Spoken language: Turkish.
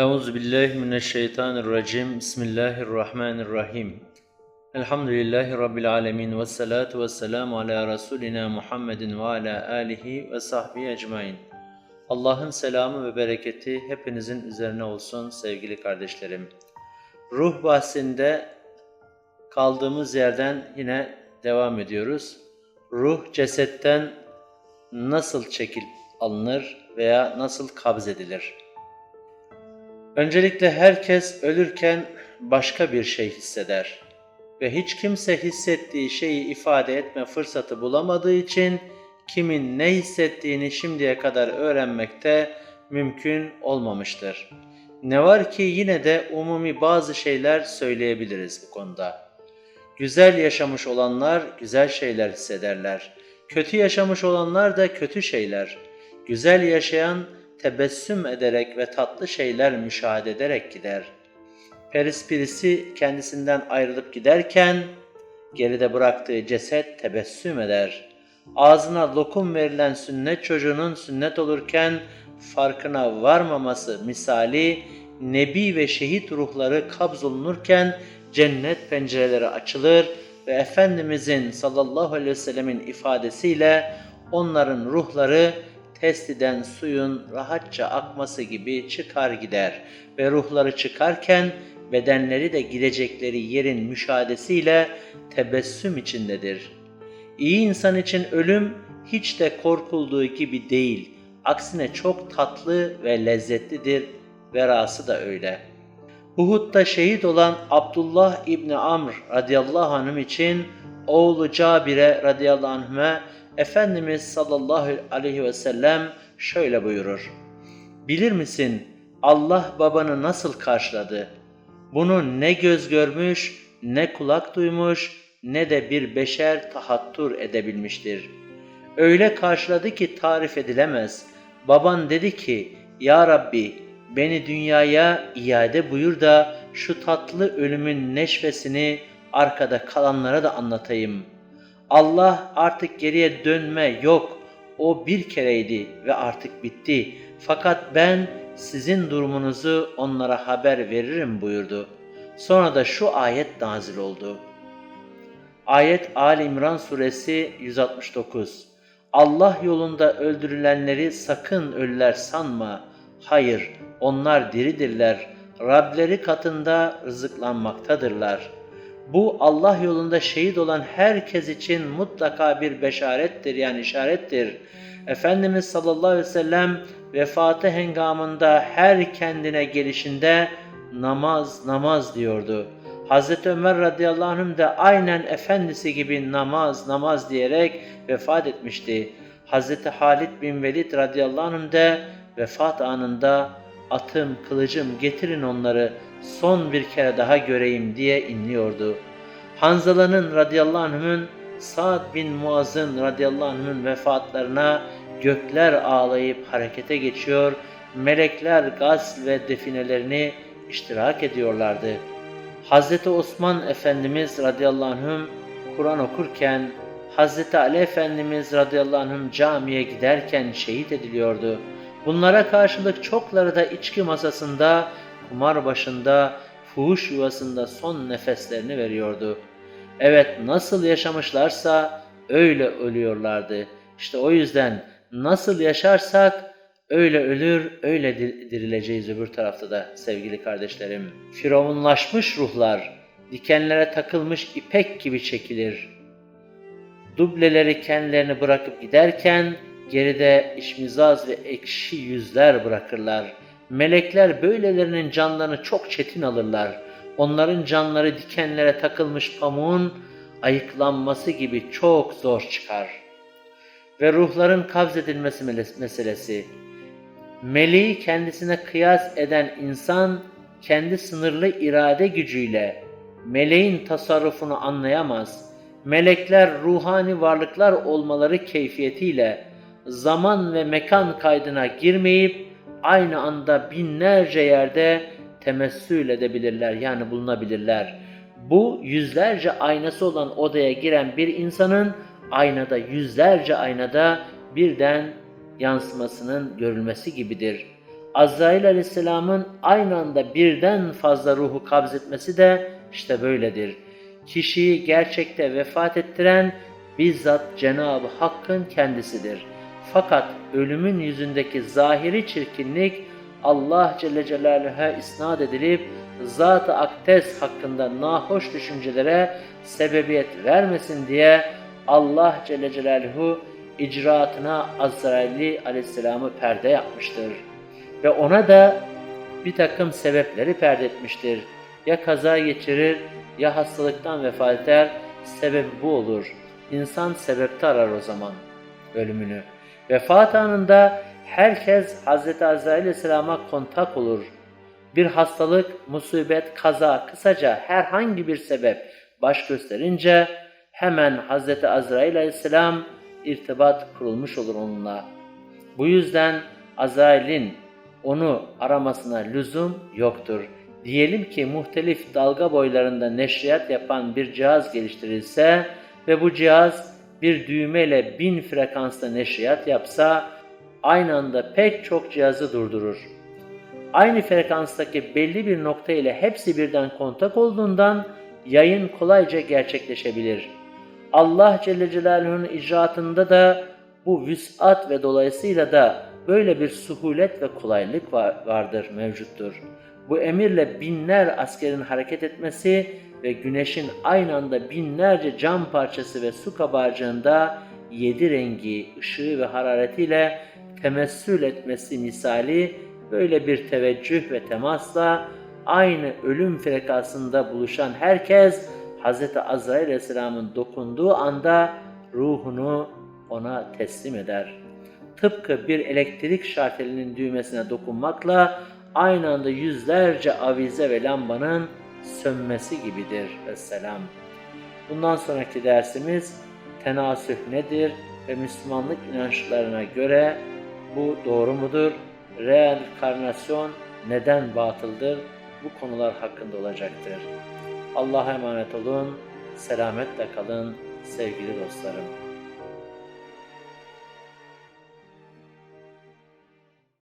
Euzu billahi mineşşeytanirracim. Bismillahirrahmanirrahim. Elhamdülillahi rabbil alamin ve salatu vesselamu ala rasulina Muhammedin ve ala alihi ve sahbihi ecmaîn. Allah'ın selamı ve bereketi hepinizin üzerine olsun sevgili kardeşlerim. Ruh bahsinde kaldığımız yerden yine devam ediyoruz. Ruh cesetten nasıl çekil alınır veya nasıl kabz edilir? Öncelikle herkes ölürken başka bir şey hisseder ve hiç kimse hissettiği şeyi ifade etme fırsatı bulamadığı için kimin ne hissettiğini şimdiye kadar öğrenmekte mümkün olmamıştır. Ne var ki yine de umumi bazı şeyler söyleyebiliriz bu konuda. Güzel yaşamış olanlar güzel şeyler hissederler. Kötü yaşamış olanlar da kötü şeyler. Güzel yaşayan tebessüm ederek ve tatlı şeyler müşahede ederek gider. Perispirisi kendisinden ayrılıp giderken geride bıraktığı ceset tebessüm eder. Ağzına lokum verilen sünnet çocuğunun sünnet olurken farkına varmaması misali nebi ve şehit ruhları kabzolunurken cennet pencereleri açılır ve Efendimizin sallallahu aleyhi ve sellemin ifadesiyle onların ruhları testiden suyun rahatça akması gibi çıkar gider ve ruhları çıkarken bedenleri de gidecekleri yerin müşahedesiyle tebessüm içindedir. İyi insan için ölüm hiç de korkulduğu gibi değil, aksine çok tatlı ve lezzetlidir, verası da öyle. Uhud'da şehit olan Abdullah İbni Amr radıyallahu anh için oğlu Cabir'e radıyallahu anh'me Efendimiz sallallahu aleyhi ve sellem şöyle buyurur. Bilir misin Allah babanı nasıl karşıladı? Bunu ne göz görmüş, ne kulak duymuş, ne de bir beşer tahattur edebilmiştir. Öyle karşıladı ki tarif edilemez. Baban dedi ki, Ya Rabbi beni dünyaya iade buyur da şu tatlı ölümün neşvesini arkada kalanlara da anlatayım.'' Allah artık geriye dönme yok. O bir kereydi ve artık bitti. Fakat ben sizin durumunuzu onlara haber veririm buyurdu. Sonra da şu ayet nazil oldu. Ayet Ali İmran suresi 169. Allah yolunda öldürülenleri sakın ölüler sanma. Hayır, onlar diridirler. Rableri katında rızıklanmaktadırlar.'' Bu Allah yolunda şehit olan herkes için mutlaka bir beşarettir yani işarettir. Efendimiz sallallahu aleyhi ve sellem vefatı hengamında her kendine gelişinde namaz namaz diyordu. Hazreti Ömer radıyallahu anh de aynen efendisi gibi namaz namaz diyerek vefat etmişti. Hazreti Halid bin Velid radıyallahu anh de vefat anında atım kılıcım getirin onları son bir kere daha göreyim diye inliyordu. Hanzala'nın radıyallahu anh'ın Sa'd bin Muaz'ın radıyallahu anh'ın vefatlarına gökler ağlayıp harekete geçiyor, melekler gaz ve definelerini iştirak ediyorlardı. Hazreti Osman Efendimiz radıyallahu anh'ın Kur'an okurken, Hazreti Ali Efendimiz radıyallahu anh'ın camiye giderken şehit ediliyordu. Bunlara karşılık çokları da içki masasında, kumar başında, fuhuş yuvasında son nefeslerini veriyordu. Evet nasıl yaşamışlarsa öyle ölüyorlardı. İşte o yüzden nasıl yaşarsak öyle ölür, öyle dirileceğiz öbür tarafta da sevgili kardeşlerim. Firavunlaşmış ruhlar dikenlere takılmış ipek gibi çekilir. Dubleleri kendilerini bırakıp giderken geride işmizaz ve ekşi yüzler bırakırlar. Melekler böylelerinin canlarını çok çetin alırlar. Onların canları dikenlere takılmış pamuğun ayıklanması gibi çok zor çıkar. Ve ruhların kabz edilmesi meselesi. Meleği kendisine kıyas eden insan kendi sınırlı irade gücüyle meleğin tasarrufunu anlayamaz. Melekler ruhani varlıklar olmaları keyfiyetiyle zaman ve mekan kaydına girmeyip aynı anda binlerce yerde temessül edebilirler yani bulunabilirler. Bu yüzlerce aynası olan odaya giren bir insanın aynada yüzlerce aynada birden yansımasının görülmesi gibidir. Azrail aleyhisselamın aynı anda birden fazla ruhu kabz etmesi de işte böyledir. Kişiyi gerçekte vefat ettiren bizzat Cenab-ı Hakk'ın kendisidir. Fakat ölümün yüzündeki zahiri çirkinlik Allah Celle Celaluhu'ya isnat edilip Zat-ı Akdes hakkında nahoş düşüncelere sebebiyet vermesin diye Allah Celle Celaluhu icraatına Azrail'i aleyhisselamı perde yapmıştır. Ve ona da bir takım sebepleri perde etmiştir. Ya kaza geçirir ya hastalıktan vefat eder. Sebebi bu olur. İnsan sebepte arar o zaman ölümünü. Vefat anında herkes Hz. Azrail Aleyhisselam'a kontak olur. Bir hastalık, musibet, kaza, kısaca herhangi bir sebep baş gösterince hemen Hz. Azrail Aleyhisselam irtibat kurulmuş olur onunla. Bu yüzden Azrail'in onu aramasına lüzum yoktur. Diyelim ki muhtelif dalga boylarında neşriyat yapan bir cihaz geliştirilse ve bu cihaz bir düğmeyle bin frekansta neşriyat yapsa aynı anda pek çok cihazı durdurur. Aynı frekanstaki belli bir nokta ile hepsi birden kontak olduğundan yayın kolayca gerçekleşebilir. Allah Celle Celaluhu'nun icraatında da bu vüsat ve dolayısıyla da böyle bir suhulet ve kolaylık var, vardır, mevcuttur. Bu emirle binler askerin hareket etmesi ve güneşin aynı anda binlerce cam parçası ve su kabarcığında yedi rengi, ışığı ve hararetiyle temessül etmesi misali böyle bir teveccüh ve temasla aynı ölüm frekansında buluşan herkes Hz. Azrail Aleyhisselam'ın dokunduğu anda ruhunu ona teslim eder. Tıpkı bir elektrik şartelinin düğmesine dokunmakla aynı anda yüzlerce avize ve lambanın sönmesi gibidir. Vesselam. Bundan sonraki dersimiz tenasüh nedir ve Müslümanlık inançlarına göre bu doğru mudur? Reenkarnasyon neden batıldır? Bu konular hakkında olacaktır. Allah'a emanet olun, selametle kalın sevgili dostlarım.